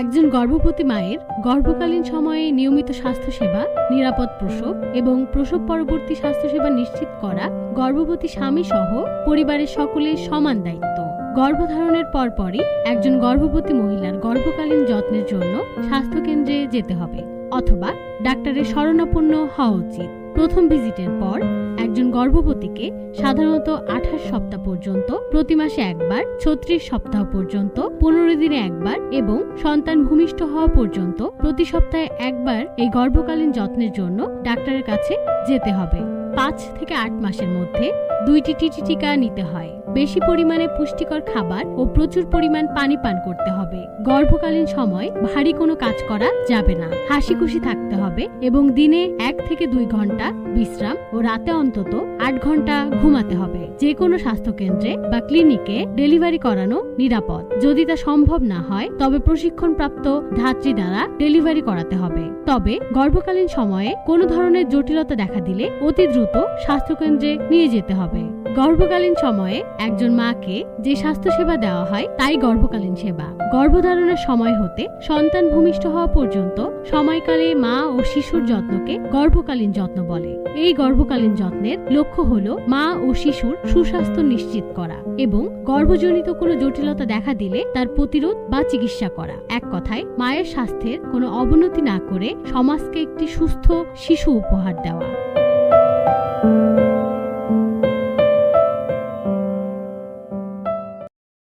একজন গর্ভবতী মায়ের গর্ভকালীন সময়ে নিয়মিত স্বাস্থ্যসেবা, নিরাপদ প্রসব এবং প্রসব পরবর্তী স্বাস্থ্যসেবা নিশ্চিত করা গর্ভবতী স্বামী সহ পরিবারের সকলের সমান দায়িত্ব। গর্ভধারণের পরপরই একজন গর্ভবতী মহিলার গর্ভকালীন যত্নের জন্য স্বাস্থ্যকেন্দ্রে যেতে হবে অথবা ডাক্তারের শরণাপন্ন হওয়া উচিত। প্রথম ভিজিটের পর একজন গর্ভবতীকে সাধারণত আঠাশ সপ্তাহ পর্যন্ত, প্রতি মাসে একবার, ছত্রিশ সপ্তাহ পর্যন্ত, পনেরো দিনে একবার এবং সন্তান ভূমিষ্ঠ হওয়া পর্যন্ত প্রতি সপ্তাহে একবার এই গর্ভকালীন যত্নের জন্য ডাক্তারের কাছে যেতে হবে। পাঁচ থেকে আট মাসের মধ্যে দুইটি টিটি টিকা নিতে হয়। বেশি পরিমাণে পুষ্টিকর খাবার ও প্রচুর পরিমাণ পানি পান করতে হবে। গর্ভকালীন সময় ভারী কোনো কাজ করা যাবে না। হাসি খুশি থাকতে হবে এবং দিনে এক থেকে দুই ঘণ্টা বিশ্রাম ও রাতে অন্তত আট ঘণ্টা ঘুমাতে হবে। যে কোনো স্বাস্থ্যকেন্দ্রে বা ক্লিনিকে ডেলিভারি করানো নিরাপদ। যদি তা সম্ভব না হয়, তবে প্রশিক্ষণপ্রাপ্ত ধাত্রী দ্বারা ডেলিভারি করাতে হবে। তবে গর্ভকালীন সময়ে কোনো ধরনের জটিলতা দেখা দিলে অতি দ্রুত স্বাস্থ্যকেন্দ্রে নিয়ে যেতে হবে। গর্ভকালীন সময়ে একজন মাকে যে স্বাস্থ্যসেবা দেওয়া হয়, তাই গর্ভকালীন সেবা। গর্ভধারণের সময় হতে সন্তান ভূমিষ্ঠ হওয়া পর্যন্ত সময়কালে মা ও শিশুর যত্নকে গর্ভকালীন যত্ন বলে। এই গর্ভকালীন যত্নের লক্ষ্য হল মা ও শিশুর সুস্বাস্থ্য নিশ্চিত করা এবং গর্ভজনিত কোনো জটিলতা দেখা দিলে তার প্রতিরোধ বা চিকিৎসা করা। এক কথায়, মায়ের স্বাস্থ্যের কোনো অবনতি না করে সমাজকে একটি সুস্থ শিশু উপহার দেওয়া।